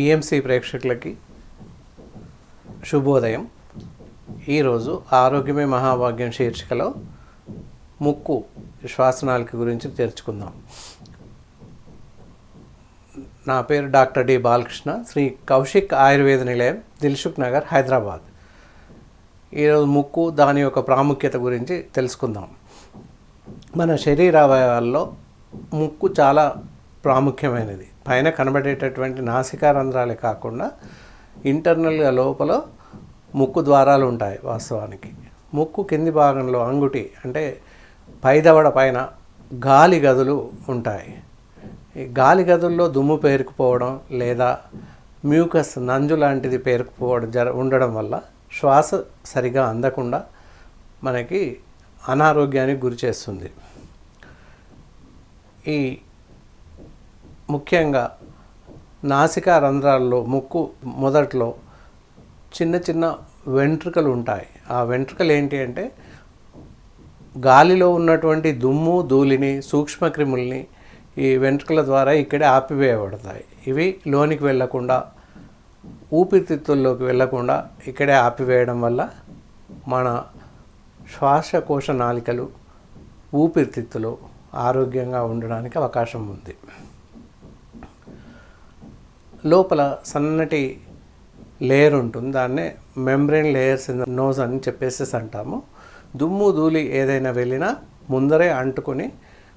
PMC ప్రేక్షకులకి శుభోదయం. ఈరోజు ఆరోగ్యమే మహాభాగ్యం శీర్షికలో ముక్కు శ్వాసనాళిక గురించి తెరుచుకుందాం. నా పేరు డాక్టర్ డి బాలకృష్ణ శ్రీ కౌశిక్ ఆయుర్వేద నిలయం దిల్సుఖ్ నగర్ హైదరాబాద్. ఈరోజు ముక్కు దాని యొక్క ప్రాముఖ్యత గురించి తెలుసుకుందాం. మన శరీర అవయవాల్లో ముక్కు చాలా ప్రాముఖ్యమైనది. పైన కనబడేటటువంటి నాసికా రంధ్రాలే కాకుండా ఇంటర్నల్గా లోపల ముక్కు ద్వారాలు ఉంటాయి వాస్తవానికి. ముక్కు కింది భాగంలో అంగుటి అంటే పైదవడ పైన గాలి గదులు ఉంటాయి. ఈ గాలి గదుల్లో దుమ్ము పేరుకుపోవడం లేదా మ్యూకస్ నంజు లాంటిది పేరుకుపోవడం జర ఉండడం వల్ల శ్వాస సరిగా అందకుండా మనకి అనారోగ్యానికి గురి చేస్తుంది. ఈ ముఖ్యంగా నాసికా రంధ్రాల్లో ముక్కు మొదట్లో చిన్న చిన్న వెంట్రుకలు ఉంటాయి. ఆ వెంట్రుకలు ఏంటి అంటే గాలిలో ఉన్నటువంటి దుమ్ము ధూళిని సూక్ష్మక్రిముల్ని ఈ వెంట్రుకల ద్వారా ఇక్కడే ఆపివేయబడతాయి. ఇవి లోనికి వెళ్ళకుండా ఊపిరితిత్తుల్లోకి వెళ్ళకుండా ఇక్కడే ఆపివేయడం వల్ల మన శ్వాసకోశ నాళికలు ఊపిరితిత్తులు ఆరోగ్యంగా ఉండడానికి అవకాశం ఉంది. లోపల సన్నటి లేయర్ ఉంటుంది. దాన్నే మెంబ్రెయిన్ లేయర్స్ ఇన్ నోజ్ అని చెప్పేసి అంటాము. దుమ్ము ధూళి ఏదైనా వెళ్ళినా ముందరే అంటుకొని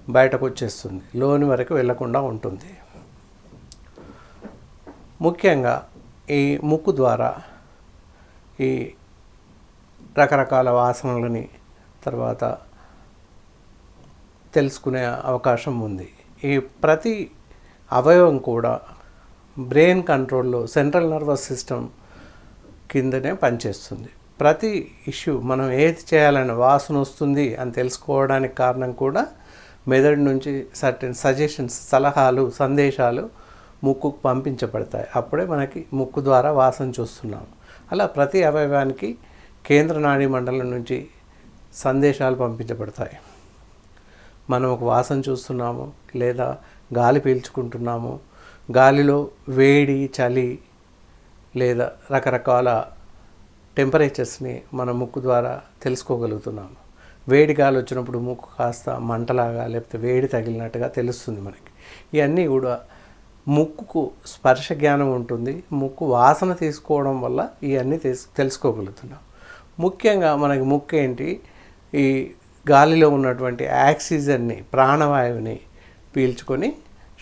బయటకు వచ్చేస్తుంది. లోని వరకు వెళ్ళకుండా ఉంటుంది. ముఖ్యంగా ఈ ముక్కు ద్వారా ఈ రకరకాల వాసనలని తర్వాత తెలుసుకునే అవకాశం ఉంది. ఈ ప్రతి అవయవం కూడా బ్రెయిన్ కంట్రోల్లో సెంట్రల్ నర్వస్ సిస్టమ్ కిందనే పనిచేస్తుంది. ప్రతి ఇష్యూ మనం ఏది చేయాలని వాసన వస్తుంది అని తెలుసుకోవడానికి కారణం కూడా మెదడు నుంచి సర్టెన్ సజెషన్స్ సలహాలు సందేశాలు ముక్కుకు పంపించబడతాయి. అప్పుడే మనకి ముక్కు ద్వారా వాసన చూస్తున్నాం. అలా ప్రతి అవయవానికి కేంద్ర నాడీ మండలం నుంచి సందేశాలు పంపించబడతాయి. మనం ఒక వాసన చూస్తున్నాము లేదా గాలి పీల్చుకుంటున్నాము గాలిలో వేడి చలి లేదా రకరకాల టెంపరేచర్స్ని మన ముక్కు ద్వారా తెలుసుకోగలుగుతున్నాము. వేడి గాలి వచ్చినప్పుడు ముక్కు కాస్త మంటలాగా లేకపోతే వేడి తగిలినట్టుగా తెలుస్తుంది మనకి. ఇవన్నీ కూడా ముక్కుకు స్పర్శ జ్ఞానం ఉంటుంది. ముక్కు వాసన తీసుకోవడం వల్ల ఇవన్నీ తెస్ తెలుసుకోగలుగుతున్నాం. ముఖ్యంగా మనకి ముక్కు ఏంటి? ఈ గాలిలో ఉన్నటువంటి ఆక్సిజన్ని ప్రాణవాయువుని పీల్చుకొని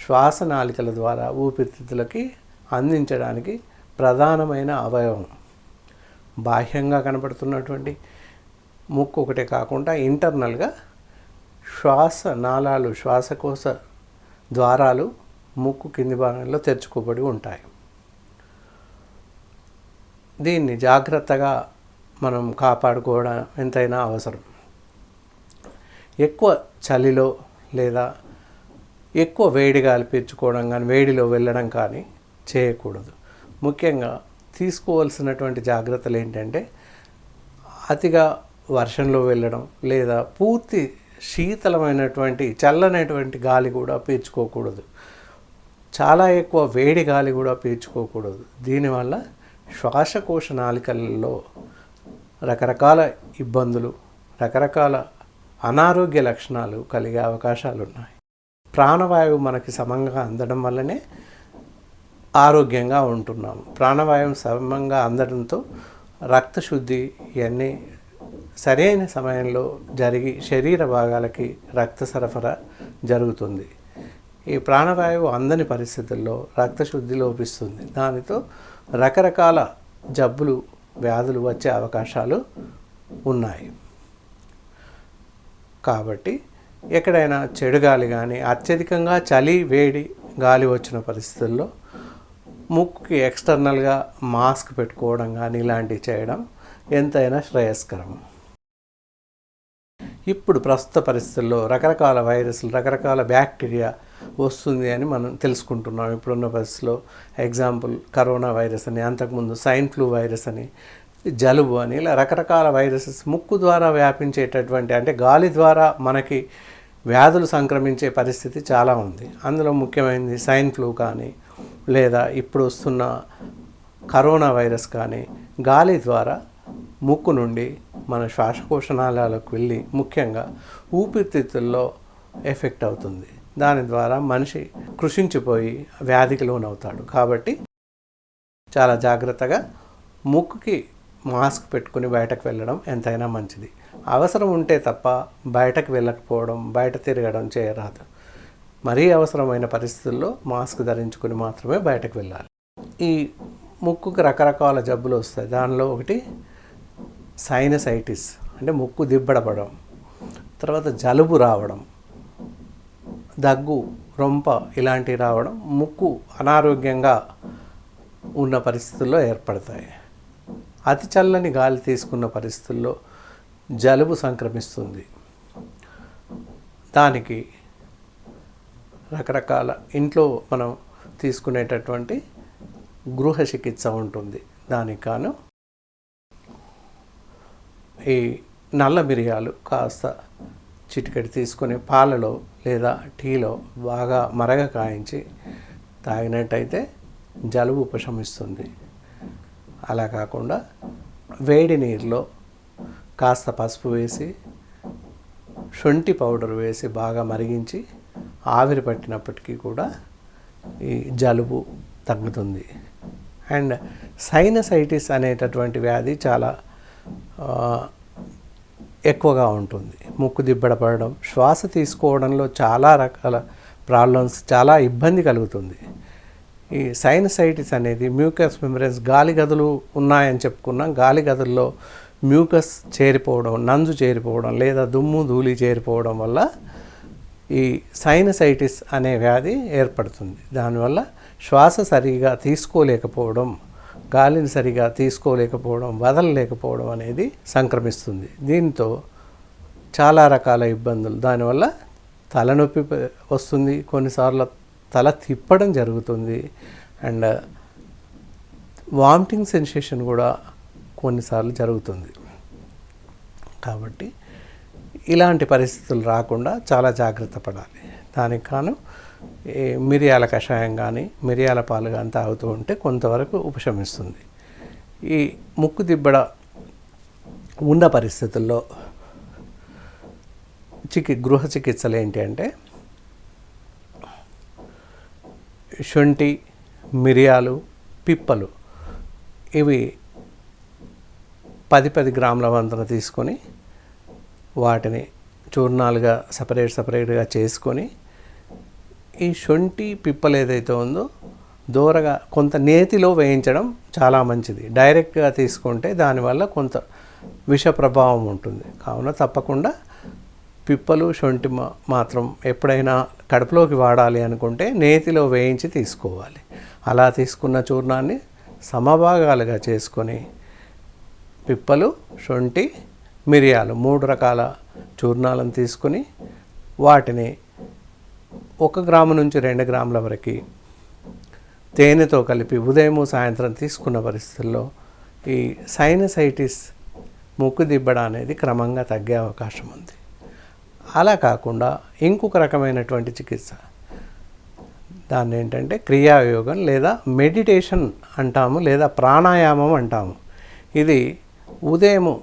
శ్వాసనాళికల ద్వారా ఊపిరితిత్తులకి అందించడానికి ప్రధానమైన అవయవం. బాహ్యంగా కనబడుతున్నటువంటి ముక్కు ఒకటే కాకుండా ఇంటర్నల్గా శ్వాస నాళాలు శ్వాసకోశ ద్వారాలు ముక్కు కింది భాగంలో తెరుచుకోబడి ఉంటాయి. దీన్ని జాగ్రత్తగా మనం కాపాడుకోవడం ఎంతైనా అవసరం. ఎక్కువ చలిలో లేదా ఎక్కువ వేడి గాలి పీల్చుకోవడం కానీ వేడిలో వెళ్ళడం కానీ చేయకూడదు. ముఖ్యంగా తీసుకోవాల్సినటువంటి జాగ్రత్తలు ఏంటంటే అతిగా వర్షంలో వెళ్ళడం లేదా పూర్తి శీతలమైనటువంటి చల్లనటువంటి గాలి కూడా పీల్చుకోకూడదు. చాలా ఎక్కువ వేడి గాలి కూడా పీల్చుకోకూడదు. దీనివల్ల శ్వాసకోశ నాలికలలో రకరకాల ఇబ్బందులు రకరకాల అనారోగ్య లక్షణాలు కలిగే అవకాశాలు ఉన్నాయి ప్రాణవాయువు మనకి సమంగా అందడం వల్లనే ఆరోగ్యంగా ఉంటున్నాము ప్రాణవాయువు సమంగా అందడంతో రక్తశుద్ధి ఇవన్నీ సరైన సమయంలో జరిగి శరీర భాగాలకి రక్త సరఫరా జరుగుతుంది. ఈ ప్రాణవాయువు అందని పరిస్థితుల్లో రక్తశుద్ధి లోపిస్తుంది. దానితో రకరకాల జబ్బులు వ్యాధులు వచ్చే అవకాశాలు ఉన్నాయి. కాబట్టి ఎక్కడైనా చెడు గాలి కానీ అత్యధికంగా చలి వేడి గాలి వచ్చిన పరిస్థితుల్లో ముక్కుకి ఎక్స్టర్నల్గా మాస్క్ పెట్టుకోవడం కానీ ఇలాంటివి చేయడం ఎంతైనా శ్రేయస్కరం. ఇప్పుడు ప్రస్తుత పరిస్థితుల్లో రకరకాల వైరస్లు రకరకాల బ్యాక్టీరియా వస్తుంది అని మనం తెలుసుకుంటున్నాం. ఇప్పుడున్న పరిస్థితిలో ఎగ్జాంపుల్ కరోనా వైరస్ అని అంతకుముందు సైన్ ఫ్లూ వైరస్ అని జలుబు అని ఇలా రకరకాల వైరసెస్ ముక్కు ద్వారా వ్యాపించేటటువంటి అంటే గాలి ద్వారా మనకి వ్యాధులు సంక్రమించే పరిస్థితి చాలా ఉంది. అందులో ముఖ్యమైనది సైన్ ఫ్లూ కానీ లేదా ఇప్పుడు వస్తున్న కరోనా వైరస్ కానీ గాలి ద్వారా ముక్కు నుండి మన శ్వాసకోశనాళాలకు వెళ్ళి ముఖ్యంగా ఊపిరితిత్తుల్లో ఎఫెక్ట్ అవుతుంది. దాని ద్వారా మనిషి కృషించిపోయి వ్యాధికి లోనవుతాడు. కాబట్టి చాలా జాగ్రత్తగా ముక్కుకి మాస్క్ పెట్టుకుని బయటకు వెళ్ళడం ఎంతైనా మంచిది. అవసరం ఉంటే తప్ప బయటకు వెళ్ళకపోవడం బయట తిరగడం చేయరాదు. మరీ అవసరమైన పరిస్థితుల్లో మాస్క్ ధరించుకుని మాత్రమే బయటకు వెళ్ళాలి. ఈ ముక్కుకి రకరకాల జబ్బులు వస్తాయి. దానిలో ఒకటి సైనసైటిస్ అంటే ముక్కు దిబ్బడపడం తర్వాత జలుబు రావడం దగ్గు రొంప ఇలాంటివి రావడం ముక్కు అనారోగ్యంగా ఉన్న పరిస్థితుల్లో ఏర్పడతాయి. అతి చల్లని గాలి తీసుకున్న పరిస్థితుల్లో జలుబు సంక్రమిస్తుంది. దానికి రకరకాల ఇంట్లో మనం తీసుకునేటటువంటి గృహ చికిత్స ఉంటుంది. దానికి కాను ఈ నల్ల మిరియాలు కాస్త చిటికెడు తీసుకొని పాలలో లేదా టీలో బాగా మరగ కాయించి తాగినట్టయితే జలుబు ఉపశమిస్తుంది. అలా కాకుండా వేడి నీరులో కాస్త పసుపు వేసి శొంఠి పౌడర్ వేసి బాగా మరిగించి ఆవిరి పట్టినప్పటికీ కూడా ఈ జలుబు తగ్గుతుంది. అండ్ సైనసైటిస్ అనేటటువంటి వ్యాధి చాలా ఎక్కువగా ఉంటుంది. ముక్కు దిబ్బడ పడడం శ్వాస తీసుకోవడంలో చాలా రకాల ప్రాబ్లమ్స్ చాలా ఇబ్బంది కలుగుతుంది. ఈ సైనసైటిస్ అనేది మ్యూకస్ మెమరీస్ గాలి గదులు ఉన్నాయని చెప్పుకున్నాం. గాలి గదుల్లో మ్యూకస్ చేరిపోవడం నంజు చేరిపోవడం లేదా దుమ్ము ధూళి చేరిపోవడం వల్ల ఈ సైనసైటిస్ అనే వ్యాధి ఏర్పడుతుంది. దానివల్ల శ్వాస సరిగా తీసుకోలేకపోవడం గాలిని సరిగా తీసుకోలేకపోవడం వదలలేకపోవడం అనేది సంక్రమిస్తుంది. దీంతో చాలా రకాల ఇబ్బందులు. దానివల్ల తలనొప్పి వస్తుంది. కొన్నిసార్లు తల తిప్పడం జరుగుతుంది. అండ్ వామిటింగ్ సెన్సేషన్ కూడా కొన్నిసార్లు జరుగుతుంది. కాబట్టి ఇలాంటి పరిస్థితులు రాకుండా చాలా జాగ్రత్త పడాలి. దానికి కాను ఈ మిరియాల కషాయం కానీ మిరియాల పాలు కానీ తాగుతూ ఉంటే కొంతవరకు ఉపశమిస్తుంది. ఈ ముక్కు దిబ్బడ ఉన్న పరిస్థితుల్లో చికి గృహ చికిత్సలు ఏంటి అంటే శొంఠి మిరియాలు పిప్పలు ఇవి పది పది గ్రాముల వంతన తీసుకొని వాటిని చూర్ణాలుగా సపరేట్ సపరేట్గా చేసుకొని ఈ శొంఠి పిప్పలు ఏదైతే ఉందో దూరగా కొంత నేతిలో వేయించడం చాలా మంచిది. డైరెక్ట్గా తీసుకుంటే దానివల్ల కొంత విష ప్రభావం ఉంటుంది. కావున తప్పకుండా పిప్పలు శొంఠి మాత్రం ఎప్పుడైనా కడుపులోకి వాడాలి అనుకుంటే నేతిలో వేయించి తీసుకోవాలి. అలా తీసుకున్న చూర్ణాన్ని సమభాగాలుగా చేసుకొని పిప్పలు శొంఠి మిరియాలు మూడు రకాల చూర్ణాలను తీసుకొని వాటిని ఒక గ్రాము నుంచి రెండు గ్రాముల వరకు తేనెతో కలిపి ఉదయం సాయంత్రం తీసుకున్న పరిస్థితుల్లో ఈ సైనసైటిస్ ముక్కు దిబ్బడ అనేది క్రమంగా తగ్గే అవకాశం ఉంది. అలా కాకుండా ఇంకొక రకమైనటువంటి చికిత్స. దాన్ని ఏంటంటే క్రియాయోగం లేదా మెడిటేషన్ అంటాము లేదా ప్రాణాయామం అంటాము. ఇది ఉదయం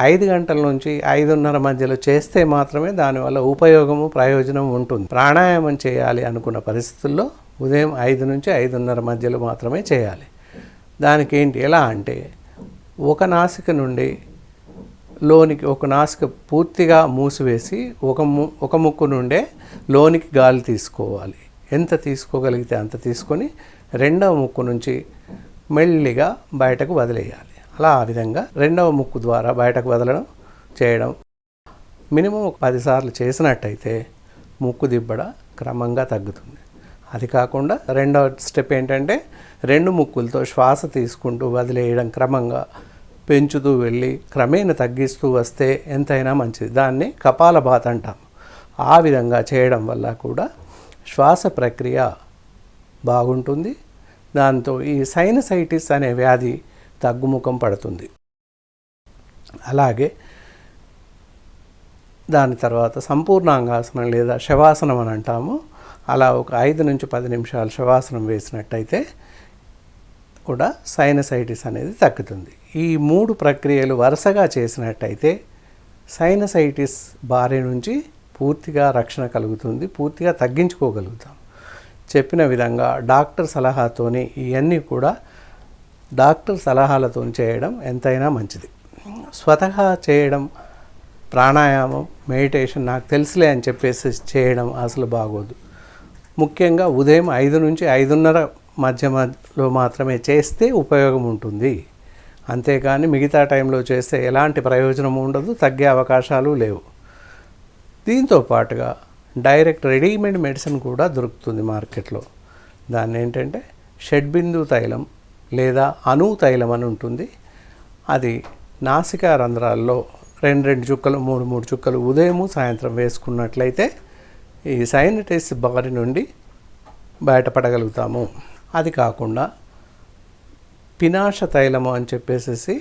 ఐదు గంటల నుంచి ఐదున్నర మధ్యలో చేస్తే మాత్రమే దానివల్ల ఉపయోగము ప్రయోజనం ఉంటుంది. ప్రాణాయామం చేయాలి అనుకున్న పరిస్థితుల్లో ఉదయం ఐదు నుంచి ఐదున్నర మధ్యలో మాత్రమే చేయాలి. దానికి ఏంటి ఎలా అంటే ఒక నాసిక నుండి లోనికి ఒక నాసిక పూర్తిగా మూసివేసి ఒక ము ఒక ముక్కు నుండే లోనికి గాలి తీసుకోవాలి. ఎంత తీసుకోగలిగితే అంత తీసుకొని రెండవ ముక్కు నుంచి మెల్లిగా బయటకు వదిలేయాలి. అలా ఆ విధంగా రెండవ ముక్కు ద్వారా బయటకు వదలడం చేయడం మినిమం ఒక పదిసార్లు చేసినట్టయితే ముక్కు దిబ్బడ క్రమంగా తగ్గుతుంది. అది కాకుండా రెండవ స్టెప్ ఏంటంటే రెండు ముక్కులతో శ్వాస తీసుకుంటూ వదిలేయడం క్రమంగా పెంచుతూ వెళ్ళి క్రమేణా తగ్గిస్తూ వస్తే ఎంతైనా మంచిది. దాన్ని కపాలభాత్ అంటాం. ఆ విధంగా చేయడం వల్ల కూడా శ్వాస ప్రక్రియ బాగుంటుంది. దాంతో ఈ సైనసైటిస్ అనే వ్యాధి తగ్గుముఖం పడుతుంది. అలాగే దాని తర్వాత సంపూర్ణాంగాసనం లేదా శవాసనం అని అంటాము. అలా ఒక ఐదు నుంచి పది నిమిషాలు శవాసనం వేసినట్టయితే కూడా సైనసైటిస్ అనేది తగ్గుతుంది. ఈ మూడు ప్రక్రియలు వరుసగా చేసినట్టయితే సైనసైటిస్ బారి నుంచి పూర్తిగా రక్షణ కలుగుతుంది పూర్తిగా తగ్గించుకోగలుగుతాం. చెప్పిన విధంగా డాక్టర్ సలహాతోని ఇవన్నీ కూడా డాక్టర్ సలహాలతో చేయడం ఎంతైనా మంచిది. స్వతహా చేయడం ప్రాణాయామం మెడిటేషన్ నాకు తెలుసులే అని చెప్పేసి చేయడం అసలు బాగోదు. ముఖ్యంగా ఉదయం ఐదు నుంచి ఐదున్నర మధ్యలో మాత్రమే చేస్తే ఉపయోగం ఉంటుంది. అంతేకాని మిగతా టైంలో చేస్తే ఎలాంటి ప్రయోజనం ఉండదు తగ్గే అవకాశాలు లేవు. దీంతో పాటుగా డైరెక్ట్ రెడీమేడ్ మెడిసిన్ కూడా దొరుకుతుంది మార్కెట్లో. దాన్ని ఏంటంటే షడ్బిందు తైలం లేదా అణు తైలం అని ఉంటుంది. అది నాసికా రంధ్రాల్లో రెండు రెండు చుక్కలు మూడు మూడు చుక్కలు ఉదయము సాయంత్రం వేసుకున్నట్లయితే ఈ సైనటైస్ బారి నుండి బయటపడగలుగుతాము. అది కాకుండా పినాష తైలము అని చెప్పేసి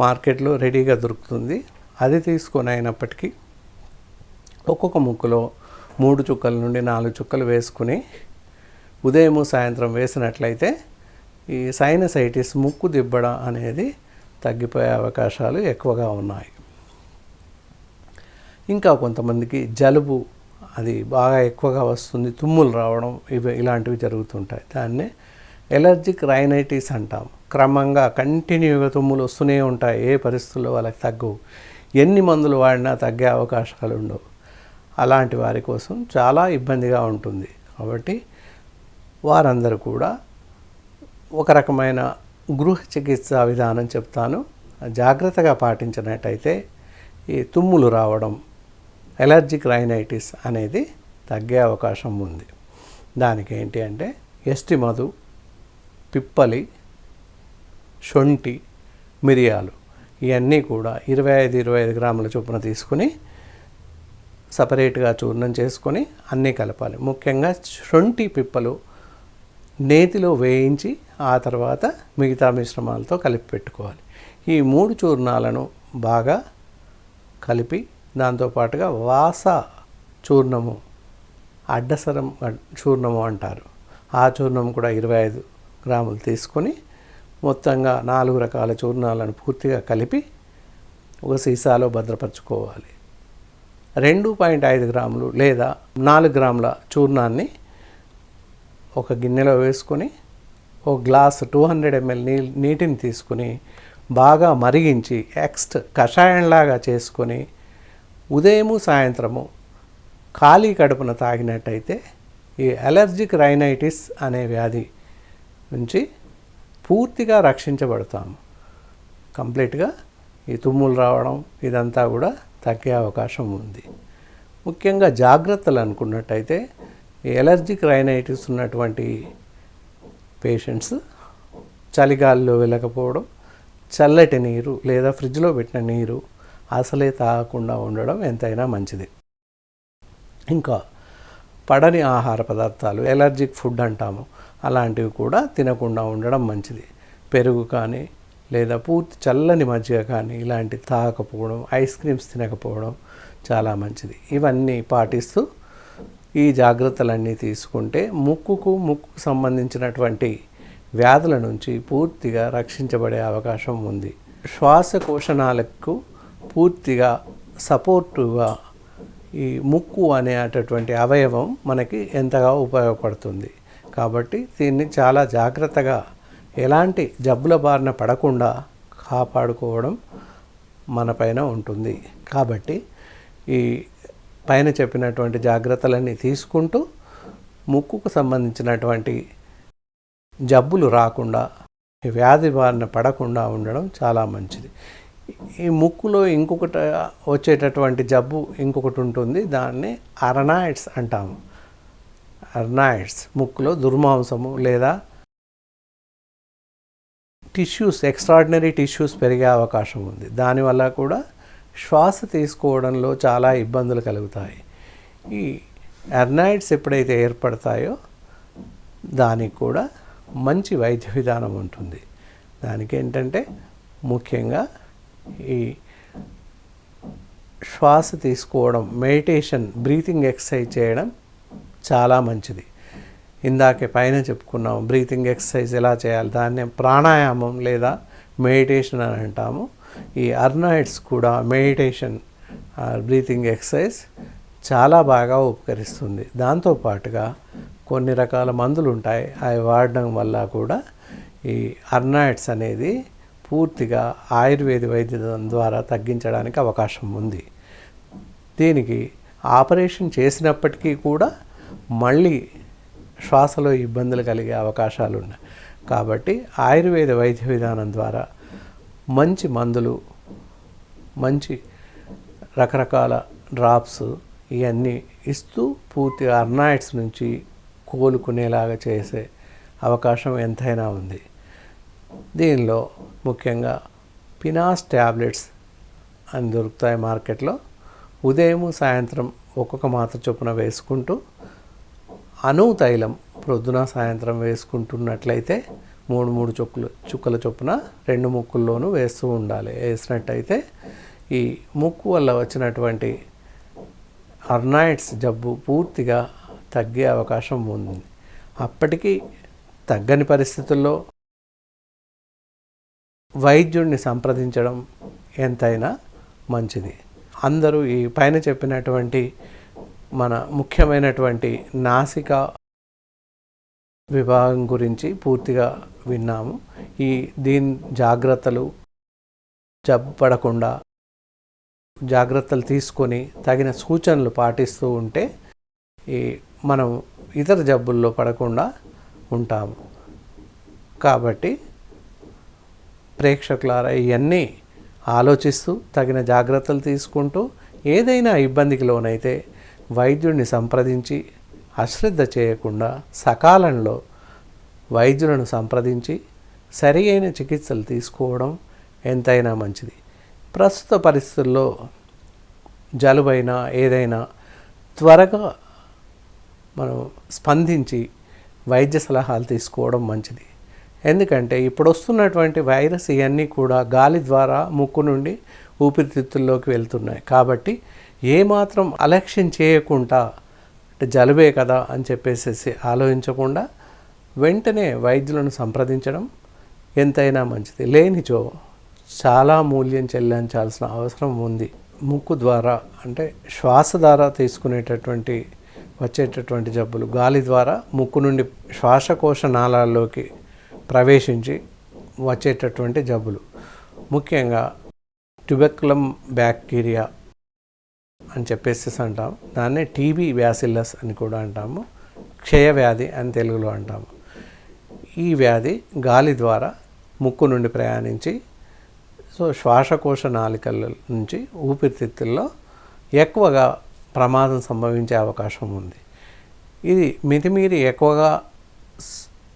మార్కెట్లో రెడీగా దొరుకుతుంది. అది తీసుకొని అయినప్పటికీ ఒక్కొక్క ముక్కులో మూడు చుక్కల నుండి నాలుగు చుక్కలు వేసుకుని ఉదయము సాయంత్రం వేసినట్లయితే ఈ సైనసైటిస్ ముక్కు దిబ్బడ అనేది తగ్గిపోయే అవకాశాలు ఎక్కువగా ఉన్నాయి. ఇంకా కొంతమందికి జలుబు అది బాగా ఎక్కువగా వస్తుంది తుమ్ములు రావడం ఇవి ఇలాంటివి జరుగుతుంటాయి. దాన్నే ఎలర్జిక్ రైనైటిస్ అంటాం క్రమంగా కంటిన్యూగా తుమ్ములు వస్తూనే ఉంటాయి ఏ పరిస్థితుల్లో వాళ్ళకి తగ్గవు. ఎన్ని మందులు వాడినా తగ్గే అవకాశాలు ఉండవు. అలాంటి వారి కోసం చాలా ఇబ్బందిగా ఉంటుంది. కాబట్టి వారందరూ కూడా ఒక రకమైన గృహ చికిత్సా విధానం చెప్తాను. జాగ్రత్తగా పాటించినట్టయితే ఈ తుమ్ములు రావడం ఎలర్జిక్ రైనైటిస్ అనేది తగ్గే అవకాశం ఉంది. దానికి ఏంటి అంటే ఎస్టి మధు పిప్పలి శొంఠి మిరియాలు ఇవన్నీ కూడా ఇరవై ఐదు ఇరవై ఐదు గ్రాముల చొప్పున తీసుకుని సపరేట్గా చూర్ణం చేసుకొని అన్నీ కలపాలి. ముఖ్యంగా శొంఠి పిప్పలు నేతిలో వేయించి ఆ తర్వాత మిగతా మిశ్రమాలతో కలిపి పెట్టుకోవాలి. ఈ మూడు చూర్ణాలను బాగా కలిపి దాంతోపాటుగా వాస చూర్ణము అడ్డసరం చూర్ణము అంటారు. ఆ చూర్ణం కూడా ఇరవై ఐదు గ్రాములు తీసుకొని మొత్తంగా నాలుగు రకాల చూర్ణాలను పూర్తిగా కలిపి ఒక సీసాలో భద్రపరచుకోవాలి. రెండు పాయింట్ ఐదు గ్రాములు లేదా నాలుగు గ్రాముల చూర్ణాన్ని ఒక గిన్నెలో వేసుకొని ఒక గ్లాస్ టూ హండ్రెడ్ ఎంఎల్ నీ నీటిని తీసుకుని బాగా మరిగించి ఎక్స్ట్ కషాయంలాగా చేసుకొని ఉదయము సాయంత్రము ఖాళీ కడుపున తాగినట్టయితే ఈ అలర్జిక్ రైనైటిస్ అనే వ్యాధి నుంచి పూర్తిగా రక్షించబడతాము. కంప్లీట్గా ఈ తుమ్ములు రావడం ఇదంతా కూడా తగ్గే అవకాశం ఉంది. ముఖ్యంగా జాగ్రత్తలు అనుకున్నట్టయితే ఈ ఎలర్జిక్ రైనైటిస్ ఉన్నటువంటి పేషెంట్స్ చలిగాలిలో వెళ్ళకపోవడం చల్లటి నీరు లేదా ఫ్రిడ్జ్లో పెట్టిన నీరు అసలే తాగకుండా ఉండడం ఎంతైనా మంచిది. ఇంకా పడని ఆహార పదార్థాలు ఎలర్జిక్ ఫుడ్ అంటాము అలాంటివి కూడా తినకుండా ఉండడం మంచిది. పెరుగు కానీ లేదా పూర్తి చల్లని మజ్జిగ కానీ ఇలాంటి తాగకపోవడం ఐస్ క్రీమ్స్ తినకపోవడం చాలా మంచిది. ఇవన్నీ పాటిస్తూ ఈ జాగ్రత్తలన్నీ తీసుకుంటే ముక్కుకు ముక్కుకు సంబంధించినటువంటి వ్యాధుల నుంచి పూర్తిగా రక్షించబడే అవకాశం ఉంది. శ్వాసకోశనాలకు పూర్తిగా సపోర్టుగా ఈ ముక్కు అనేటటువంటి అవయవం మనకి ఎంతగా ఉపయోగపడుతుంది. కాబట్టి దీన్ని చాలా జాగ్రత్తగా ఎలాంటి జబ్బుల బారిన పడకుండా కాపాడుకోవడం మన పైన ఉంటుంది. కాబట్టి ఈ పైన చెప్పినటువంటి జాగ్రత్తలన్నీ తీసుకుంటూ ముక్కుకు సంబంధించినటువంటి జబ్బులు రాకుండా వ్యాధి బారిన పడకుండా ఉండడం చాలా మంచిది. ఈ ముక్కులో ఇంకొకటి వచ్చేటటువంటి జబ్బు ఇంకొకటి ఉంటుంది దాన్ని అరనాయిడ్స్ అంటాము. అర్నాయిడ్స్ ముక్కులో దుర్మాంసము లేదా టిష్యూస్ ఎక్స్ట్రాడినరీ టిష్యూస్ పెరిగే అవకాశం ఉంది. దానివల్ల కూడా శ్వాస తీసుకోవడంలో చాలా ఇబ్బందులు కలుగుతాయి. ఈ ఎర్నాయిడ్స్ ఎప్పుడైతే ఏర్పడతాయో దానికి కూడా మంచి వైద్య విధానం ఉంటుంది. దానికి ఏంటంటే ముఖ్యంగా ఈ శ్వాస తీసుకోవడం మెడిటేషన్ బ్రీతింగ్ ఎక్సర్సైజ్ చేయడం చాలా మంచిది. ఇందాకే పైన చెప్పుకున్నాం బ్రీతింగ్ ఎక్సర్సైజ్ ఎలా చేయాలి దాన్ని ప్రాణాయామం లేదా మెడిటేషన్ అని అంటాము. ఈ అర్నాయిడ్స్ కూడా మెడిటేషన్ బ్రీతింగ్ ఎక్సర్సైజ్ చాలా బాగా ఉపకరిస్తుంది. దాంతోపాటుగా కొన్ని రకాల మందులు ఉంటాయి అవి వాడడం వల్ల కూడా ఈ అర్నాయిడ్స్ అనేది పూర్తిగా ఆయుర్వేద వైద్యం ద్వారా తగ్గించడానికి అవకాశం ఉంది. దీనికి ఆపరేషన్ చేసినప్పటికీ కూడా మళ్ళీ శ్వాసలో ఇబ్బందులు కలిగే అవకాశాలు ఉన్నాయి. కాబట్టి ఆయుర్వేద వైద్య విధానం ద్వారా మంచి మందులు మంచి రకరకాల డ్రాప్స్ ఇవన్నీ ఇస్తూ పూర్తిగా అర్నాయిడ్స్ నుంచి కోలుకునేలాగా చేసే అవకాశం ఎంతైనా ఉంది. దీనిలో ముఖ్యంగా పినాస్ ట్యాబ్లెట్స్ అని దొరుకుతాయి మార్కెట్లో. ఉదయం సాయంత్రం ఒక్కొక్క మాత్ర చొప్పున వేసుకుంటూ అణువు తైలం ప్రొద్దున సాయంత్రం వేసుకుంటున్నట్లయితే మూడు మూడు చుక్కలు చుక్కల చొప్పున రెండు ముక్కుల్లోనూ వేస్తూ ఉండాలి. వేసినట్టయితే ఈ ముక్కు వల్ల వచ్చినటువంటి అర్నాయిడ్స్ జబ్బు పూర్తిగా తగ్గే అవకాశం ఉంది. అప్పటికీ తగ్గని పరిస్థితుల్లో వైద్యుడిని సంప్రదించడం ఎంతైనా మంచిది. అందరూ ఈ పైన చెప్పినటువంటి మన ముఖ్యమైనటువంటి నాసిక విభాగం గురించి పూర్తిగా విన్నాము. ఈ దీని జాగ్రత్తలు జబ్బు పడకుండా జాగ్రత్తలు తీసుకొని తగిన సూచనలు పాటిస్తూ ఉంటే ఈ మనం ఇతర జబ్బుల్లో పడకుండా ఉంటాము. కాబట్టి ప్రేక్షకులారా ఇవన్నీ ఆలోచిస్తూ తగిన జాగ్రత్తలు తీసుకుంటూ ఏదైనా ఇబ్బందికి లోనైతే వైద్యుడిని సంప్రదించి అశ్రద్ధ చేయకుండా సకాలంలో వైద్యులను సంప్రదించి సరి అయిన చికిత్సలు తీసుకోవడం ఎంతైనా మంచిది. ప్రస్తుత పరిస్థితుల్లో జలుబైనా ఏదైనా త్వరగా మనం స్పందించి వైద్య సలహాలు తీసుకోవడం మంచిది. ఎందుకంటే ఇప్పుడు వస్తున్నటువంటి వైరస్ ఇవన్నీ కూడా గాలి ద్వారా ముక్కు నుండి ఊపిరితిత్తుల్లోకి వెళ్తున్నాయి. కాబట్టి ఏమాత్రం అలక్ష్యం చేయకుండా అంటే జలుబే కదా అని చెప్పేసి ఆలోచించకుండా వెంటనే వైద్యులను సంప్రదించడం ఎంతైనా మంచిది. లేనిచో చాలా మూల్యం చెల్లించాల్సిన అవసరం ఉంది. ముక్కు ద్వారా అంటే శ్వాస ద్వారా తీసుకునేటటువంటి వచ్చేటటువంటి జబ్బులు గాలి ద్వారా ముక్కు నుండి శ్వాసకోశ నాళాల్లోకి ప్రవేశించి వచ్చేటటువంటి జబ్బులు. ముఖ్యంగా ట్యుబెక్లం బ్యాక్టీరియా అని చెప్పేసి అంటాం. దాన్ని టీబీ వ్యాసిల్లస్ అని కూడా అంటాము. క్షయ వ్యాధి అని తెలుగులో అంటాము. ఈ వ్యాధి గాలి ద్వారా ముక్కు నుండి ప్రయాణించి సో శ్వాసకోశ నాలికల నుంచి ఊపిరితిత్తుల్లో ఎక్కువగా ప్రమాదం సంభవించే అవకాశం ఉంది. ఇది మితిమీరి ఎక్కువగా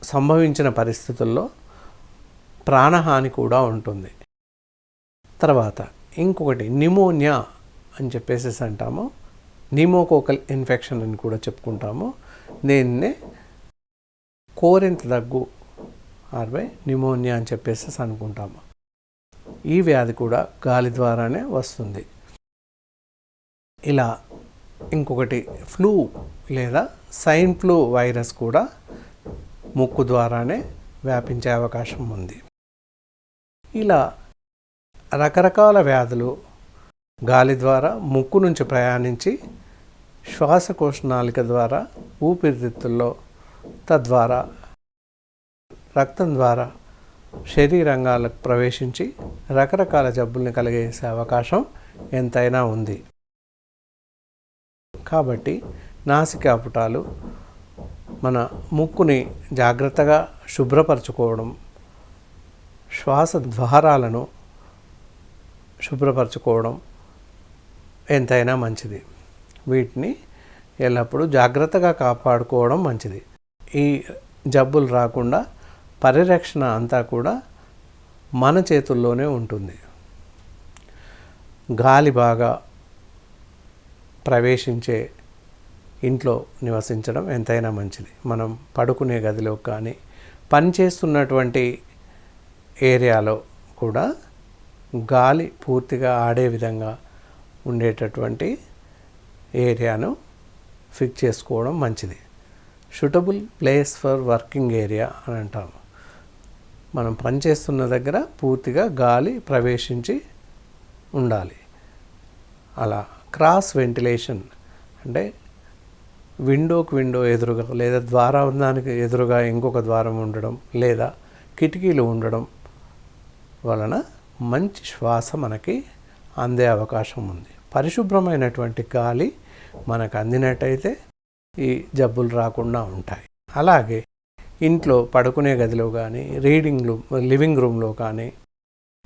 సంభవించిన పరిస్థితుల్లో ప్రాణహాని కూడా ఉంటుంది. తర్వాత ఇంకొకటి నిమోనియా అని చెప్పేసి అంటాము. నిమోకోకల్ ఇన్ఫెక్షన్ అని కూడా చెప్పుకుంటాము. దీన్నే కోరింత దగ్గు ఆర్బై నిమోనియా అని చెప్పేసి అనుకుంటాము. ఈ వ్యాధి కూడా గాలి ద్వారానే వస్తుంది. ఇలా ఇంకొకటి ఫ్లూ లేదా సైన్ ఫ్లూ వైరస్ కూడా ముక్కు ద్వారానే వ్యాపించే అవకాశం ఉంది. ఇలా రకరకాల వ్యాధులు గాలి ద్వారా ముక్కు నుంచి ప్రయాణించి శ్వాసకోశ నాలిక ద్వారా ఊపిరితిత్తుల్లో తద్వారా రక్తం ద్వారా శరీరంగాలకు ప్రవేశించి రకరకాల జబ్బుల్ని కలిగేసే అవకాశం ఎంతైనా ఉంది. కాబట్టి నాసికాపుటాలు మన ముక్కుని జాగ్రత్తగా శుభ్రపరచుకోవడం శ్వాస ద్వారాలను శుభ్రపరచుకోవడం ఎంతైనా మంచిది. వీటిని ఎల్లప్పుడూ జాగ్రత్తగా కాపాడుకోవడం మంచిది. ఈ జబ్బులు రాకుండా పరిరక్షణ అంతా కూడా మన చేతుల్లోనే ఉంటుంది. గాలి బాగా ప్రవేశించే ఇంట్లో నివసించడం ఎంతైనా మంచిది. మనం పడుకునే గదిలో కానీ పనిచేస్తున్నటువంటి ఏరియాలో కూడా గాలి పూర్తిగా ఆడే విధంగా ఉండేటటువంటి ఏరియాను ఫిక్స్ చేసుకోవడం మంచిది. Suitable place for working area అని అంటాము. మనం పనిచేస్తున్న దగ్గర పూర్తిగా గాలి ప్రవేశించి ఉండాలి. అలా క్రాస్ వెంటిలేషన్ అంటే విండోకి విండో ఎదురుగా లేదా ద్వారం దానికి ఎదురుగా ఇంకొక ద్వారం ఉండడం లేదా కిటికీలు ఉండడం వలన మంచి శ్వాస మనకి అందే అవకాశం ఉంది. పరిశుభ్రమైనటువంటి గాలి మనకు అందినట్టయితే ఈ జబ్బులు రాకుండా ఉంటాయి. అలాగే ఇంట్లో పడుకునే గదిలో కానీ రీడింగ్ రూమ్ లివింగ్ రూమ్లో కానీ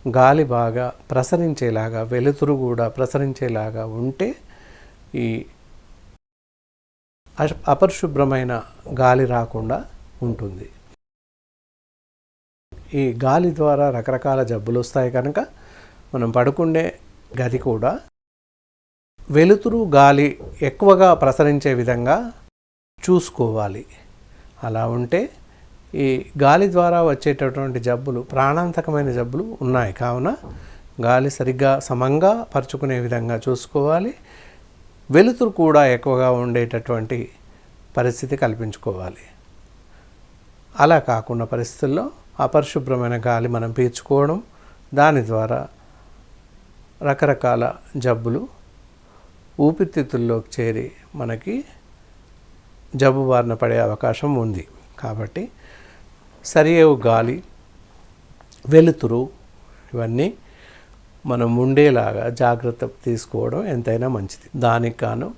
గాలి బాగా ప్రసరించేలాగా వెలుతురు కూడా ప్రసరించేలాగా ఉంటే ఈ అపరిశుభ్రమైన గాలి రాకుండా ఉంటుంది. ఈ గాలి ద్వారా రకరకాల జబ్బులు వస్తాయి కనుక మనం పడుకునే గది కూడా వెలుతురు గాలి ఎక్కువగా ప్రసరించే విధంగా చూసుకోవాలి. అలా ఉంటే ఈ గాలి ద్వారా వచ్చేటటువంటి జబ్బులు ప్రాణాంతకమైన జబ్బులు ఉన్నాయి. కావున గాలి సరిగ్గా సమంగా పరుచుకునే విధంగా చూసుకోవాలి. వెలుతురు కూడా ఎక్కువగా ఉండేటటువంటి పరిస్థితి కల్పించుకోవాలి. అలా కాకుండా పరిస్థితుల్లో అపరిశుభ్రమైన గాలి మనం పీల్చుకోవడం దాని ద్వారా రకరకాల జబ్బులు ఊపిరితిత్తుల్లోకి చేరి మనకి జబ్బు బారిన పడే అవకాశం ఉంది. కాబట్టి సరియవు గాలి వెలుతురు ఇవన్నీ మనం ఉండేలాగా జాగ్రత్త తీసుకోవడం ఎంతైనా మంచిది. దానికి గాను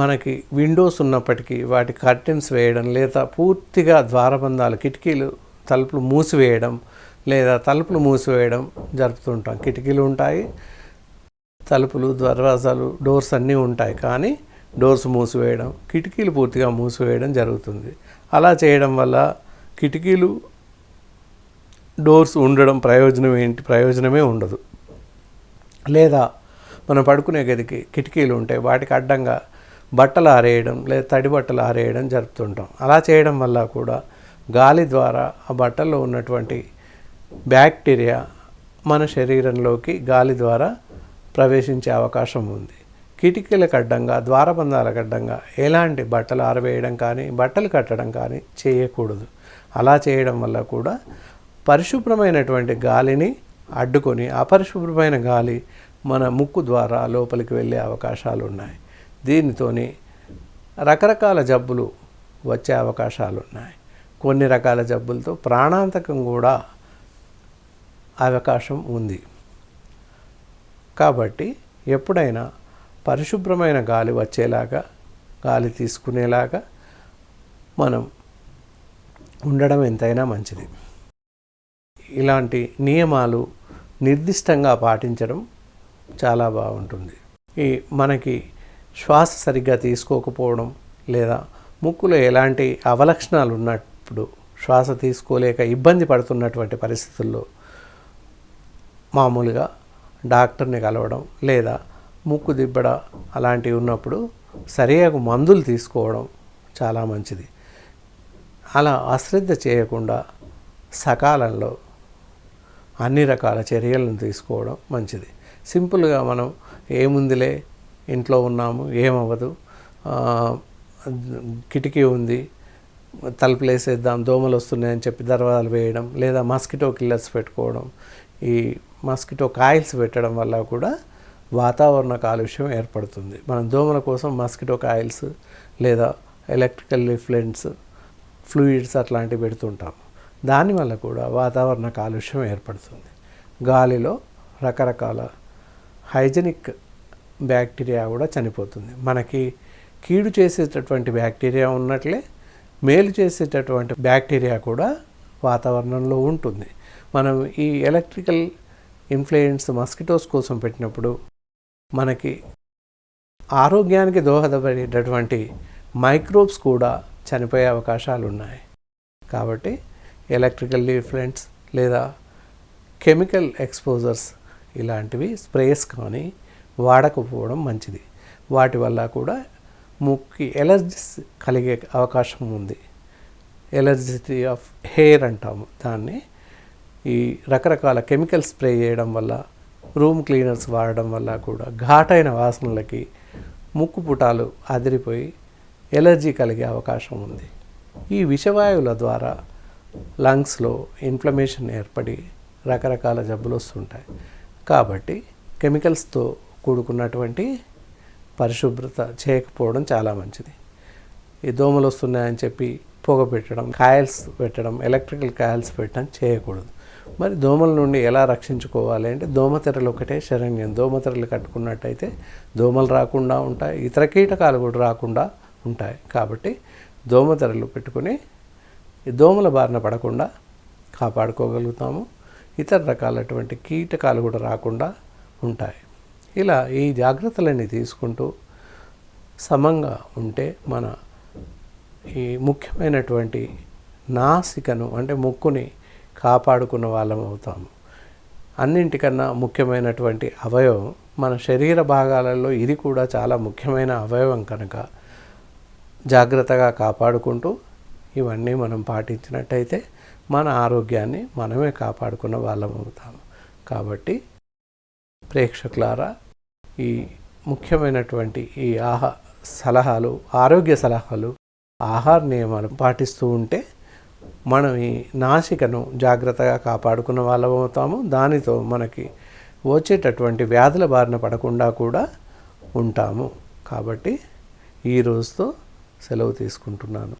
మనకి విండోస్ ఉన్నప్పటికీ వాటి కర్టెన్స్ వేయడం లేదా పూర్తిగా ద్వారబంధాలు కిటికీలు తలుపులు మూసివేయడం లేదా తలుపులు మూసివేయడం జరుపుతుంటాం. కిటికీలు ఉంటాయి తలుపులు దర్వాజాలు డోర్స్ అన్నీ ఉంటాయి కానీ డోర్స్ మూసివేయడం కిటికీలు పూర్తిగా మూసివేయడం జరుగుతుంది. అలా చేయడం వల్ల కిటికీలు డోర్స్ ఉండడం ప్రయోజనం ఏంటి? ప్రయోజనమే ఉండదు. లేదా మనం పడుకునే గదికి కిటికీలు ఉంటాయి వాటికి అడ్డంగా బట్టలు ఆరేయడం లేదా తడి బట్టలు ఆరేయడం జరుపుతుంటాం. అలా చేయడం వల్ల కూడా గాలి ద్వారా ఆ బట్టల్లో ఉన్నటువంటి బ్యాక్టీరియా మన శరీరంలోకి గాలి ద్వారా ప్రవేశించే అవకాశం ఉంది. కిటికీలకు అడ్డంగా ద్వారబంధాలకు అడ్డంగా ఎలాంటి బట్టలు ఆరవేయడం కానీ బట్టలు కట్టడం కానీ చేయకూడదు. అలా చేయడం వల్ల కూడా పరిశుభ్రమైనటువంటి గాలిని అడ్డుకొని అపరిశుభ్రమైన గాలి మన ముక్కు ద్వారా లోపలికి వెళ్ళే అవకాశాలు ఉన్నాయి దీనితోని రకరకాల జబ్బులు వచ్చే అవకాశాలు ఉన్నాయి కొన్ని రకాల జబ్బులతో ప్రాణాంతకం కూడా అవకాశం ఉంది. కాబట్టి ఎప్పుడైనా పరిశుభ్రమైన గాలి వచ్చేలాగా గాలి తీసుకునేలాగా మనం ఉండడం ఎంతైనా మంచిది. ఇలాంటి నియమాలు నిర్దిష్టంగా పాటించడం చాలా బాగుంటుంది. ఈ మనకి శ్వాస సరిగ్గా తీసుకోకపోవడం లేదా ముక్కులో ఎలాంటి అవలక్షణాలు ఉన్నప్పుడు శ్వాస తీసుకోలేక ఇబ్బంది పడుతున్నటువంటి పరిస్థితుల్లో మామూలుగా డాక్టర్ని కలవడం లేదా ముక్కు దిబ్బడ అలాంటివి ఉన్నప్పుడు సరియగు మందులు తీసుకోవడం చాలా మంచిది. అలా అశ్రద్ధ చేయకుండా సకాలంలో అన్ని రకాల చర్యలను తీసుకోవడం మంచిది. సింపుల్గా మనం ఏముందిలే ఇంట్లో ఉన్నాము ఏమవ్వదు కిటికీ ఉంది తలుపులు వేసేద్దాం దోమలు వస్తున్నాయని చెప్పి దర్వాజాలు వేయడం లేదా మస్కిటో కిల్లర్స్ పెట్టుకోవడం ఈ మస్కిటో కాయిల్స్ పెట్టడం వల్ల కూడా వాతావరణ కాలుష్యం ఏర్పడుతుంది. మనం దోమల కోసం మస్కిటో కాయిల్స్ లేదా ఎలక్ట్రికల్ రిఫ్లెంట్స్ ఫ్లూయిడ్స్ అట్లాంటివి పెడుతుంటాం దానివల్ల కూడా వాతావరణ కాలుష్యం ఏర్పడుతుంది. గాలిలో రకరకాల హైజెనిక్ బ్యాక్టీరియా కూడా చనిపోతుంది. మనకి కీడు చేసేటటువంటి బ్యాక్టీరియా ఉన్నట్లే మేలు చేసేటటువంటి బ్యాక్టీరియా కూడా వాతావరణంలో ఉంటుంది. మనం ఈ ఎలక్ట్రికల్ ఇన్ఫ్లుయెన్స్ మస్కిటోస్ కోసం పెట్టినప్పుడు మనకి ఆరోగ్యానికి దోహదపడేటటువంటి మైక్రోబ్స్ కూడా చనిపోయే అవకాశాలు ఉన్నాయి కాబట్టి ఎలక్ట్రికల్ లీఫ్లెంట్స్ లేదా కెమికల్ ఎక్స్పోజర్స్ ఇలాంటివి స్ప్రేస్ కానీ వాడకపోవడం మంచిది. వాటి వల్ల కూడా ముక్కి ఎలర్జీస్ కలిగే అవకాశం ఉంది. ఎలర్జీ ఆఫ్ హెయిర్ అంటాము. దాన్ని ఈ రకరకాల కెమికల్ స్ప్రే చేయడం వల్ల రూమ్ క్లీనర్స్ వాడడం వల్ల కూడా ఘాటైన వాసనలకి ముక్కు పుటాలు అదిరిపోయి ఎలర్జీ కలిగే అవకాశం ఉంది. ఈ విషవాయువుల ద్వారా లంగ్స్లో ఇన్ఫ్లమేషన్ ఏర్పడి రకరకాల జబ్బులు వస్తుంటాయి. కాబట్టి కెమికల్స్తో కూడుకున్నటువంటి పరిశుభ్రత చేయకపోవడం చాలా మంచిది. ఈ దోమలు వస్తున్నాయని చెప్పి పొగ పెట్టడం కాయల్స్ పెట్టడం ఎలక్ట్రికల్ కాయల్స్ పెట్టడం చేయకూడదు. మరి దోమల నుండి ఎలా రక్షించుకోవాలి అంటే దోమతెరలు ఒకటే శరణ్యం. దోమతెరలు కట్టుకున్నట్టయితే దోమలు రాకుండా ఉంటాయి. ఇతర కీటకాలు కూడా రాకుండా ఉంటాయి. కాబట్టి దోమతెరలు పెట్టుకుని ఈ దోమల బారిన పడకుండా కాపాడుకోగలుగుతాము. ఇతర రకాలటువంటి కీటకాలు కూడా రాకుండా ఉంటాయి. ఇలా ఈ జాగ్రత్తలన్నీ తీసుకుంటూ సమంగా ఉంటే మన ఈ ముఖ్యమైనటువంటి నాసికను అంటే ముక్కుని కాపాడుకున్న వాళ్ళం అవుతాము. అన్నింటికన్నా ముఖ్యమైనటువంటి అవయవం మన శరీర భాగాలలో ఇది కూడా చాలా ముఖ్యమైన అవయవం కనుక జాగ్రత్తగా కాపాడుకుంటూ ఇవన్నీ మనం పాటించినట్టయితే మన ఆరోగ్యాన్ని మనమే కాపాడుకున్న వాళ్ళం అవుతాము. కాబట్టి ప్రేక్షకులారా ఈ ముఖ్యమైనటువంటి ఈ ఆహా సలహాలు ఆరోగ్య సలహాలు ఆహార నియమాలు పాటిస్తూ ఉంటే మనం ఈ నాసికను జాగ్రత్తగా కాపాడుకున్న వాళ్ళం అవుతాము. దానితో మనకి వచ్చేటటువంటి వ్యాధుల బారిన పడకుండా కూడా ఉంటాము. కాబట్టి ఈ రోజుతో సెలవు తీసుకుంటున్నాను.